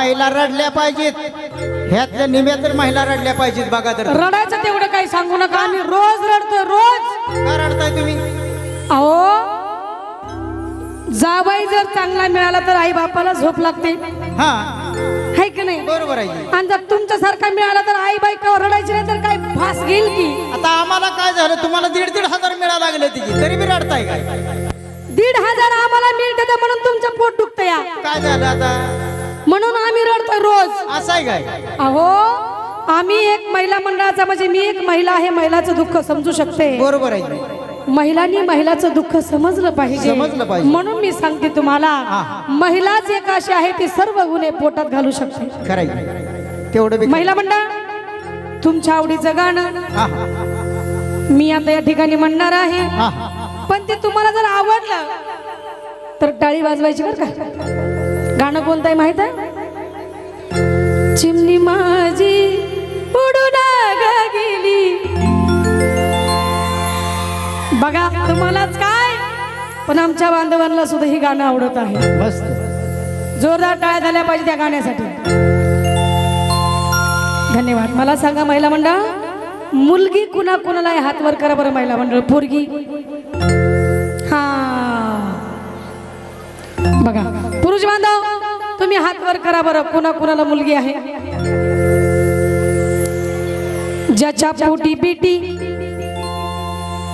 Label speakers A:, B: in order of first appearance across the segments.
A: महिला रडल्या पाहिजेत. ह्यातल्या निम्या तर महिला रडल्या पाहिजेत बघा तर.
B: रडायचं तेवढं काही सांगू नका. आम्ही रोज रडतो रोज.
A: का रडताय तुम्ही?
B: अहो जाबाई जर चांगला मिळाला तर आई बापाला झोप लागते.
A: हा.
B: है की नाही?
A: बरोबर आहे की.
B: आणि जर तुमच्यासारखा मिळाला तर आई बाई का रडायची नाही तर काय फास घेईल की?
A: आता आम्हाला काय झालं? तुम्हाला दीड दीड हजार मिळा लागले तिची तरी बी रडताय काय?
B: दीड हजार आम्हाला मिळते तर म्हणून तुमचं पोट दुखतं या.
A: काय झालं आता?
B: म्हणून आम्ही रडतो रोज.
A: असं आहे काय?
B: अहो आम्ही एक महिला मंडळाचा म्हणजे मी एक महिला आहे महिलाचं दुःख समजू शकते.
A: बरोबर आहे.
B: महिलांनी महिलाचं दुःख समजलं पाहिजे.
A: समजलं पाहिजे.
B: म्हणून मी सांगते तुम्हाला
A: हा.
B: महिलाच एक अशी आहे ती सर्व गुन्हे पोटात घालू शकते.
A: खरं आहे. तेवढं बी
B: महिला मंडळ तुमच्या आवडीचं गाणं
A: हा हा
B: मी आता या ठिकाणी म्हणणार आहे.
A: हा.
B: पण ते तुम्हाला जर आवडलं तर टाळी वाजवायची बरं का. गाणं कोणतं आहे माहीत आहे? चिमणी माझी उडून गेली. बघा तुम्हालाच काय? पण आमच्या बांधवांना सुद्धा ही गाणं आवडत आहे.
A: मस्त.
B: जोरदार टाळ्या झाल्या पाहिजे त्या गाण्यासाठी. धन्यवाद. मला सांगा महिला मंडळ मुलगी कुणा कुणाला हात वर करा बरं महिला मंडळ. पोरगी. हा. बघा पुरुष बांधव तुम्ही हात वर करा बरं. कुणा कुणाला मुलगी आहे? ज्याच्या पोटी बेटी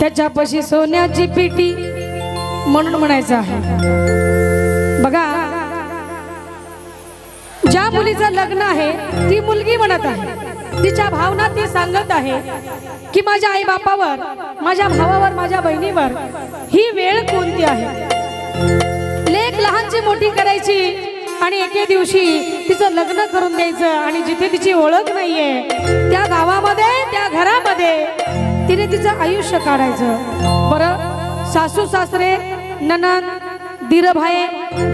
B: त्याच्यापाशी सोन्याची पेटी म्हणून म्हणायचं आहे. बघा ज्या मुलीचं लग्न आहे ती मुलगी म्हणत आहे. तिच्या भावना ती सांगत आहे की माझ्या आई बापावर माझ्या भावावर माझ्या बहिणीवर ही वेळ कोणती आहे? लेख लहानची मोठी करायची आणि एके दिवशी तिचं लग्न करून द्यायचं आणि जिथे तिची ओळख नाहीये त्या गावामध्ये त्या घरामध्ये तिने तिचं आयुष्य काढायचं. बरं सासू सासरे ननन दिरभाये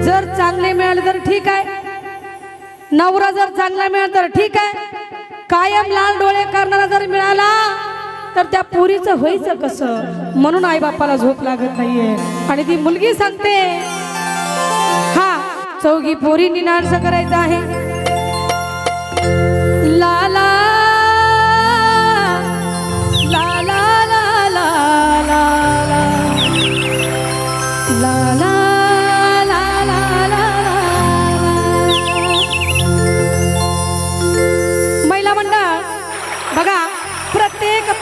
B: जर चांगले मिळाले तर ठीक आहे. नवरा जर चांगला मिळाला तर ठीक आहे. कायम लाल डोळे करणारा जर मिळाला तर त्या पुरीचं व्हायचं कसं? म्हणून आई बापाला झोप लागत नाहीये. आणि ती मुलगी सांगते हा चौघी पोरी निनार्स करायचा आहे लाला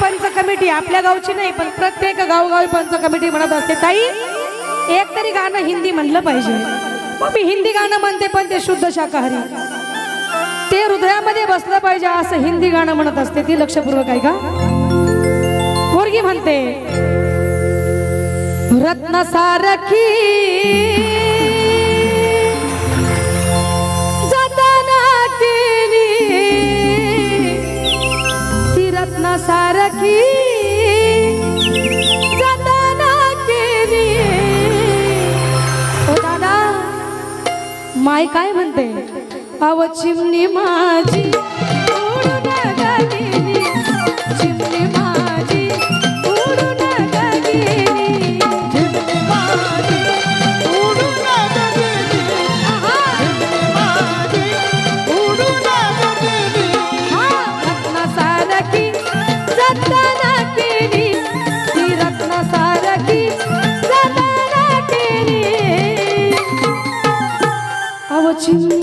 B: पंच कमिटी आपल्या गावची नाही पण प्रत्येक गावगावी पंच कमिटी म्हणत असते ताई एक तरी गाणं हिंदी म्हणलं पाहिजे मग मी हिंदी गाणं म्हणते पण ते शुद्ध शाकाहारी. ते हृदयामध्ये बसलं पाहिजे असं हिंदी गाणं म्हणत असते ती लक्षपूर्वक आहे का पोरगी म्हणते रत्न सारखी जाताना ती रत्न सारखी माय काय म्हणते? अव चिमणी माझी watching.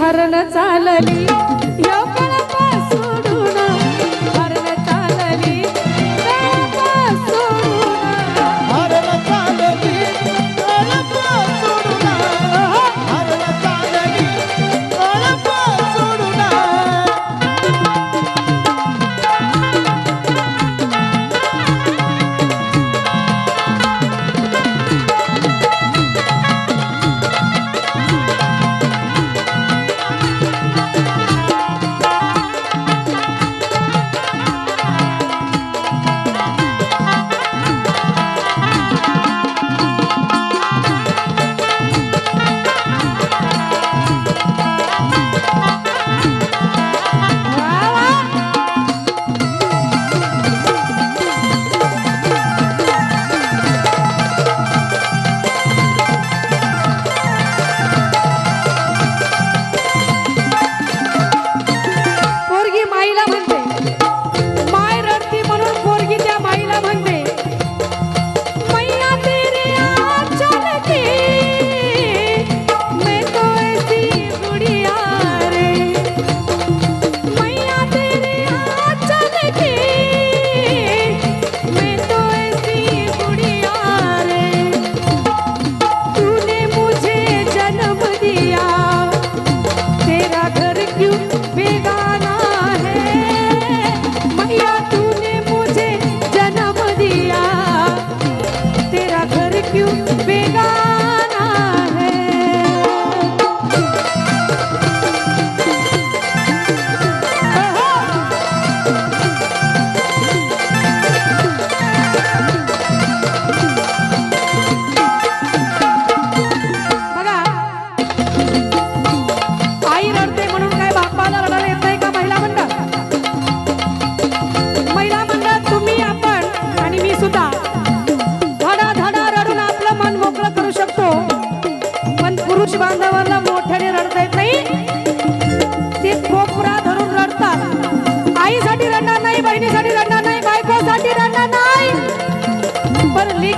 B: हरण चालली.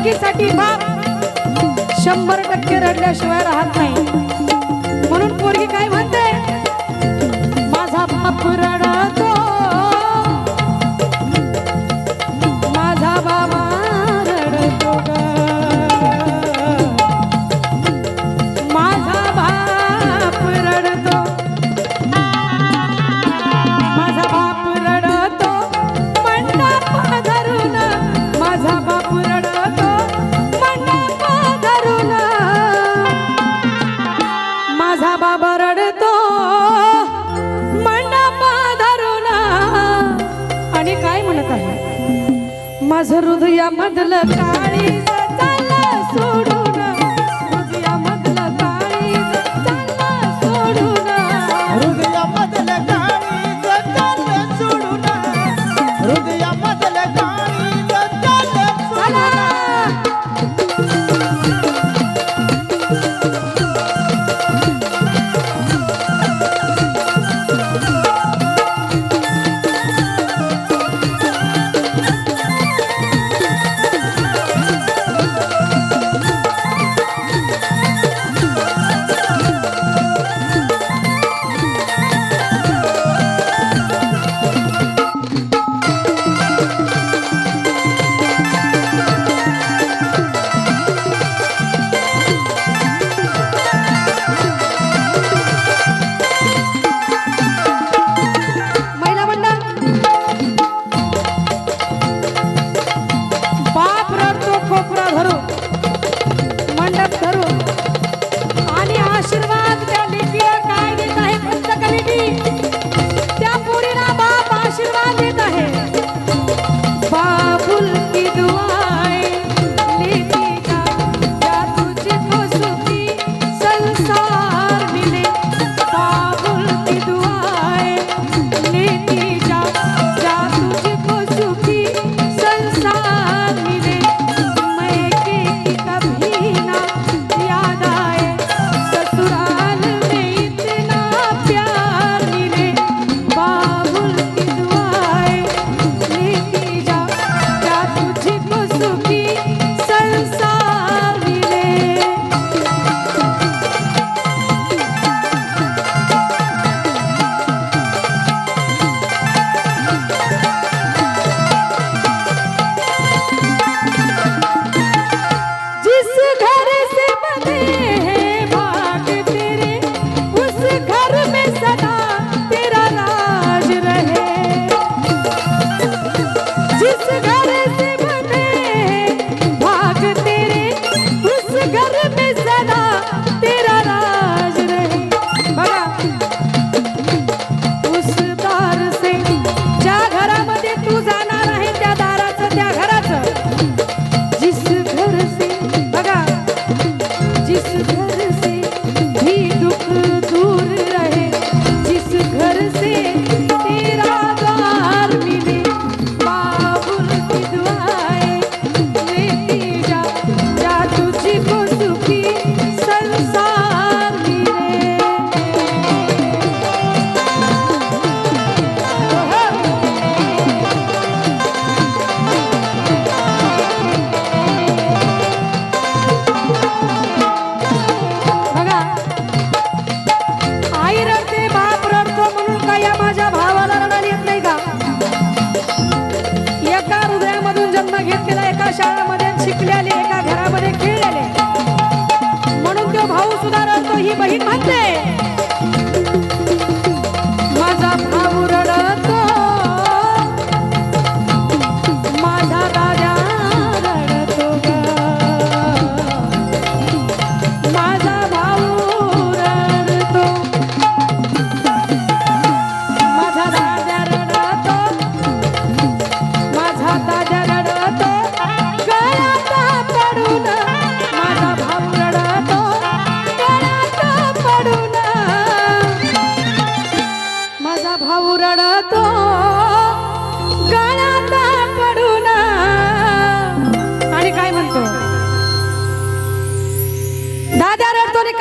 B: मुलगीसाठी बाप शंभर टक्के रडल्याशिवाय राहत नाही. म्हणून पोरगी काय म्हणते? माझा बाप रड atrás.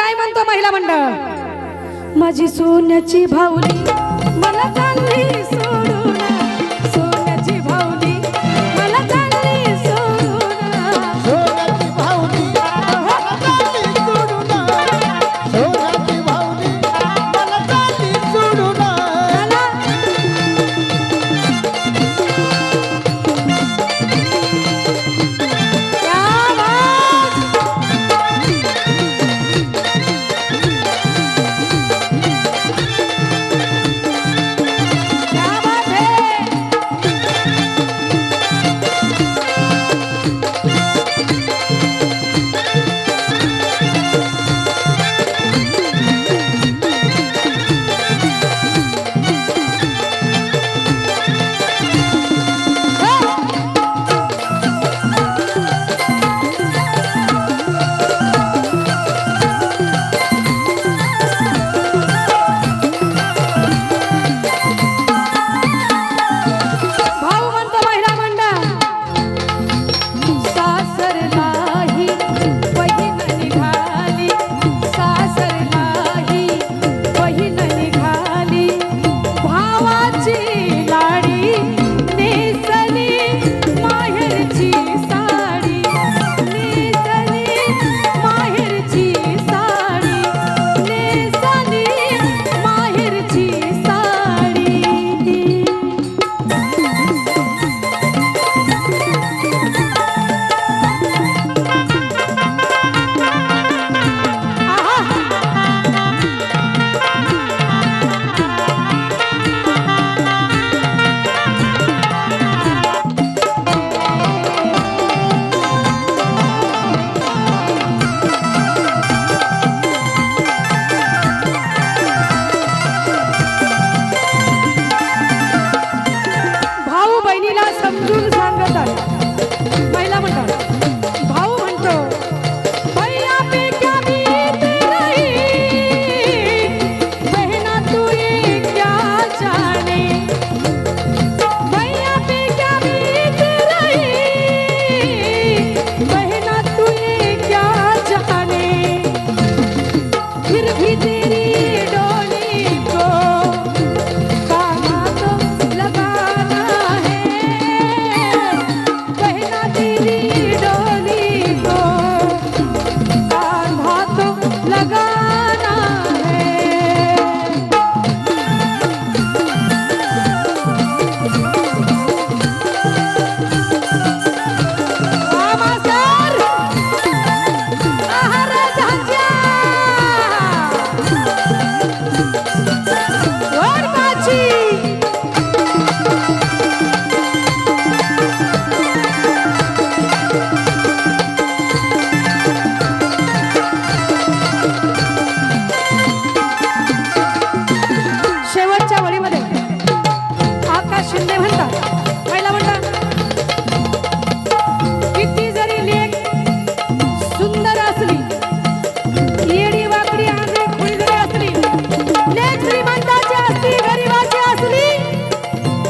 B: काय म्हणतो महिला मंडळ? माझी सोन्याची
A: भावली मला
B: चांगली सोन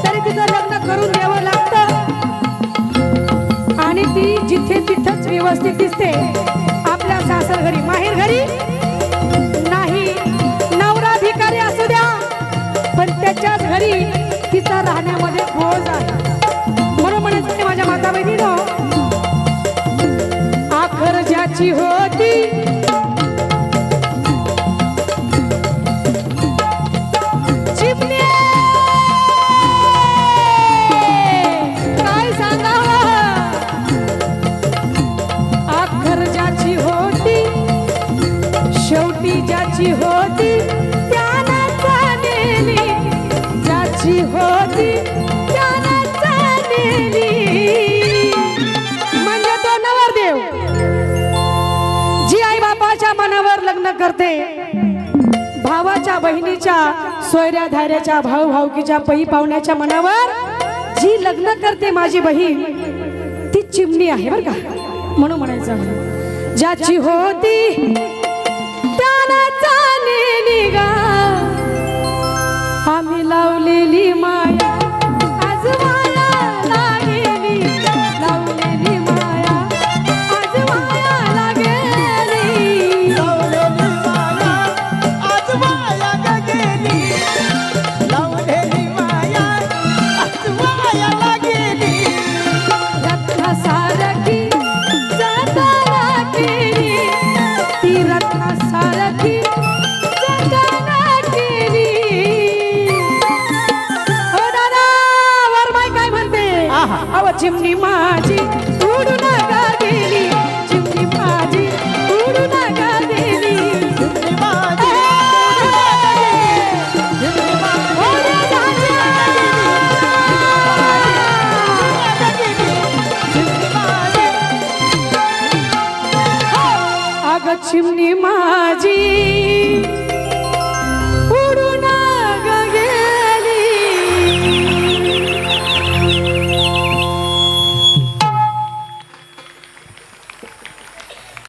B: तरी तिचं लग्न करून द्यावं लागतं. आणि ती जिथे तिथंच व्यवस्थित दिसते आपल्या सासर घरी माहेर घरी. नाही नवराधिकारी असू द्या पण त्याच्याच घरी तिचा राहण्यामध्ये गोज आहे म्हणून म्हणत माझ्या माता बहिणीनं आखर ज्याची होय ज्याची होती त्यानं चालेली ज्याची होती त्यानं चालेली म्हणजे तो नवरदेव. जी आई बापाच्या मनावर लग्न करते भावाच्या बहिणीच्या सोयऱ्या धाऱ्याच्या भाऊ भाऊकीच्या पही पाहुण्याच्या मनावर जी लग्न करते माझी बहीण ती चिमणी आहे बर का. म्हणून म्हणायचं ज्याची होती अव चिमणी माझी. उडून गेली.